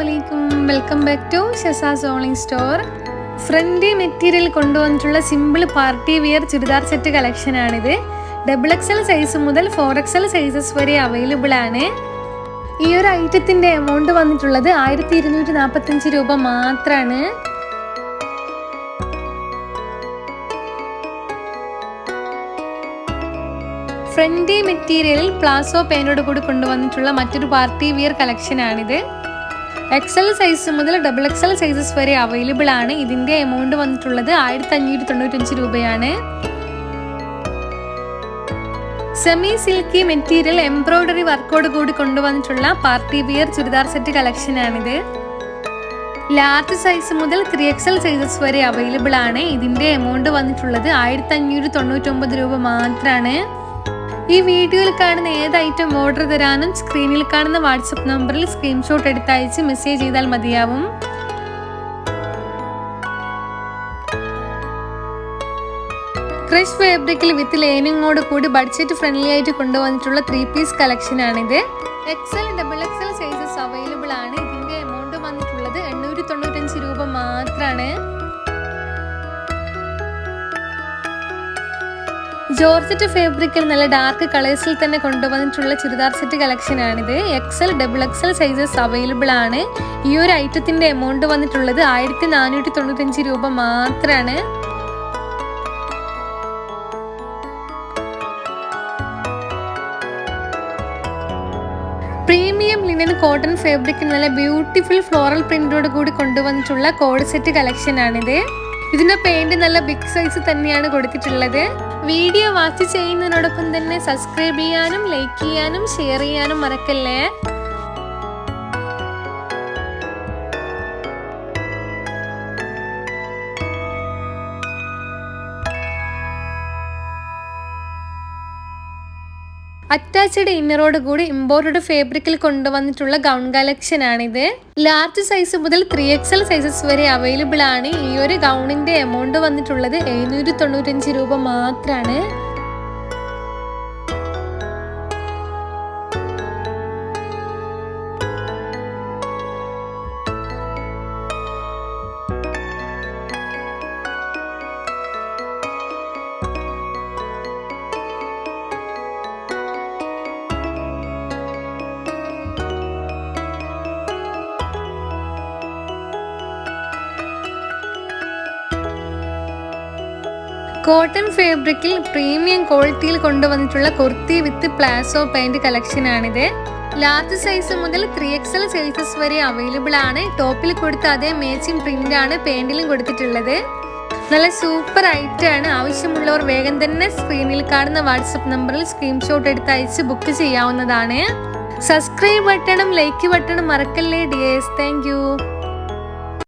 അലൈക്കും welcome back to ഷെസാ സോളിംഗ് സ്റ്റോർ ഫ്രണ്ടി മെറ്റീരിയൽ കൊണ്ടുവന്നിട്ടുള്ള simple party wear churidar set collection ആണിത്. ഡബിൾ എക്സൽ സൈസ് മുതൽ ഫോർ എക്സൽ സൈസസ് വരെ അവൈലബിൾ ആണ്. ഈ ഒരു ഐറ്റത്തിന്റെ എമൗണ്ട് വന്നിട്ടുള്ളത് ആയിരത്തി ഇരുന്നൂറ്റി നാൽപ്പത്തഞ്ച് രൂപ മാത്രമാണ് ഫ്രണ്ടി മെറ്റീരിയലിൽ പ്ലാസോ പേനോട് കൂടി കൊണ്ടുവന്നിട്ടുള്ള മറ്റൊരു പാർട്ടി വിയർ കളക്ഷൻ ആണിത്. എക്സൽ സൈസ് മുതൽ ഡബിൾ എക്സൽ സൈസസ് വരെ അവൈലബിൾ ആണ്. ഇതിന്റെ എമൗണ്ട് വന്നിട്ടുള്ളത് ആയിരത്തി അഞ്ഞൂറ്റി തൊണ്ണൂറ്റഞ്ച് രൂപയാണ് സെമി സിൽക്കി മെറ്റീരിയൽ എംബ്രോയിഡറി വർക്കോട് കൂടി കൊണ്ടുവന്നിട്ടുള്ള party wear churidar set collection ആണിത്. ലാർജ് സൈസ് മുതൽ ത്രീ എക്സൽ സൈസസ് വരെ അവൈലബിൾ ആണ്. ഇതിന്റെ എമൗണ്ട് വന്നിട്ടുള്ളത് ആയിരത്തി അഞ്ഞൂറ്റി തൊണ്ണൂറ്റൊമ്പത് രൂപ മാത്രമാണ് ഈ വീഡിയോയിൽ കാണുന്ന ഏത് ഐറ്റം ഓർഡർ തരാനും സ്ക്രീനിൽ കാണുന്ന വാട്സപ്പ് നമ്പറിൽ സ്ക്രീൻഷോട്ട് എടുത്തയച്ച് മെസ്സേജ് ചെയ്താൽ മതിയാവും. ക്രഷ് ഫാബ്രിക്കിൽ വിത്ത് ലൈനിങ്ങോട് കൂടി ബഡ്ജറ്റ് ഫ്രണ്ട്ലി ആയിട്ട് കൊണ്ടുവന്നിട്ടുള്ള ത്രീ പീസ് കളക്ഷൻ ആണിത്. XL double XL sizes available ആണ്. ഇതിന്റെ എമൗണ്ട് വന്നിട്ടുള്ളത് എണ്ണൂറ്റി തൊണ്ണൂറ്റഞ്ച് രൂപ മാത്രമാണ് ജോർജറ്റ് ഫാബ്രിക്കിൽ നല്ല ഡാർക്ക് കളേഴ്സിൽ തന്നെ കൊണ്ടുവന്നിട്ടുള്ള ചുരിദാർ സെറ്റ് കളക്ഷൻ ആണിത് XL double XL sizes available ആണ്. ഈ ഒരു ഐറ്റത്തിന്റെ എമൗണ്ട് വന്നിട്ടുള്ളത് ആയിരത്തി നാനൂറ്റി തൊണ്ണൂറ്റഞ്ച് രൂപ മാത്രമാണ് പ്രീമിയം ലിനൻ കോട്ടൺ ഫാബ്രിക്കിൽ നല്ല ബ്യൂട്ടിഫുൾ ഫ്ലോറൽ പ്രിന്റോട് കൂടി കൊണ്ടുവന്നിട്ടുള്ള കോഡ് സെറ്റ് കളക്ഷൻ ആണിത് ഇതിന്റെ പെയിന്റ് നല്ല ബിഗ് സൈസ് തന്നെയാണ് കൊടുത്തിട്ടുള്ളത്. വീഡിയോ വാച്ച് ചെയ്യുന്നതിനോടൊപ്പം തന്നെ സബ്സ്ക്രൈബ് ചെയ്യാനും ലൈക്ക് ചെയ്യാനും ഷെയർ ചെയ്യാനും മറക്കല്ലേ? അറ്റാച്ച്ഡ് ഇന്നറോട് കൂടി ഇമ്പോർട്ടഡ് ഫാബ്രിക്കിൽ കൊണ്ടുവന്നിട്ടുള്ള ഗൗൺ കളക്ഷൻ ആണിത് ലാർജ് സൈസ് മുതൽ ത്രീ എക്സൽ സൈസസ് വരെ അവൈലബിൾ ആണ് ഈ ഒരു ഗൗണിന്റെ എമൗണ്ട് വന്നിട്ടുള്ളത് എഴുന്നൂറ്റി തൊണ്ണൂറ്റഞ്ച് രൂപ മാത്രമാണ് കോട്ടൺ ഫാബ്രിക്കിൽ പ്രീമിയം ക്വാളിറ്റിയിൽ കൊണ്ടുവന്നിട്ടുള്ള kurti with palazzo pant collection ആണിത്. ലാർജ് സൈസ് മുതൽ ത്രീ എക്സൽ സൈസസ് വരെ അവൈലബിൾ ആണ്. ടോപ്പിൽ കൊടുത്ത അതേ മേച്ചിങ് പ്രിന്റ് ആണ് പാൻറിലും കൊടുത്തിട്ടുള്ളത്. നല്ല സൂപ്പർ ഐറ്റം ആണ്. ആവശ്യമുള്ളവർ വേഗം തന്നെ സ്ക്രീനിൽ കാണുന്ന വാട്സപ്പ് നമ്പറിൽ സ്ക്രീൻഷോട്ട് എടുത്ത് അയച്ച് ബുക്ക് ചെയ്യാവുന്നതാണ്. സബ്സ്ക്രൈബ് ബട്ടണും ലൈക്ക് ബട്ടണും മറക്കല്ലേ ഡിയേഴ്സ് താങ്ക്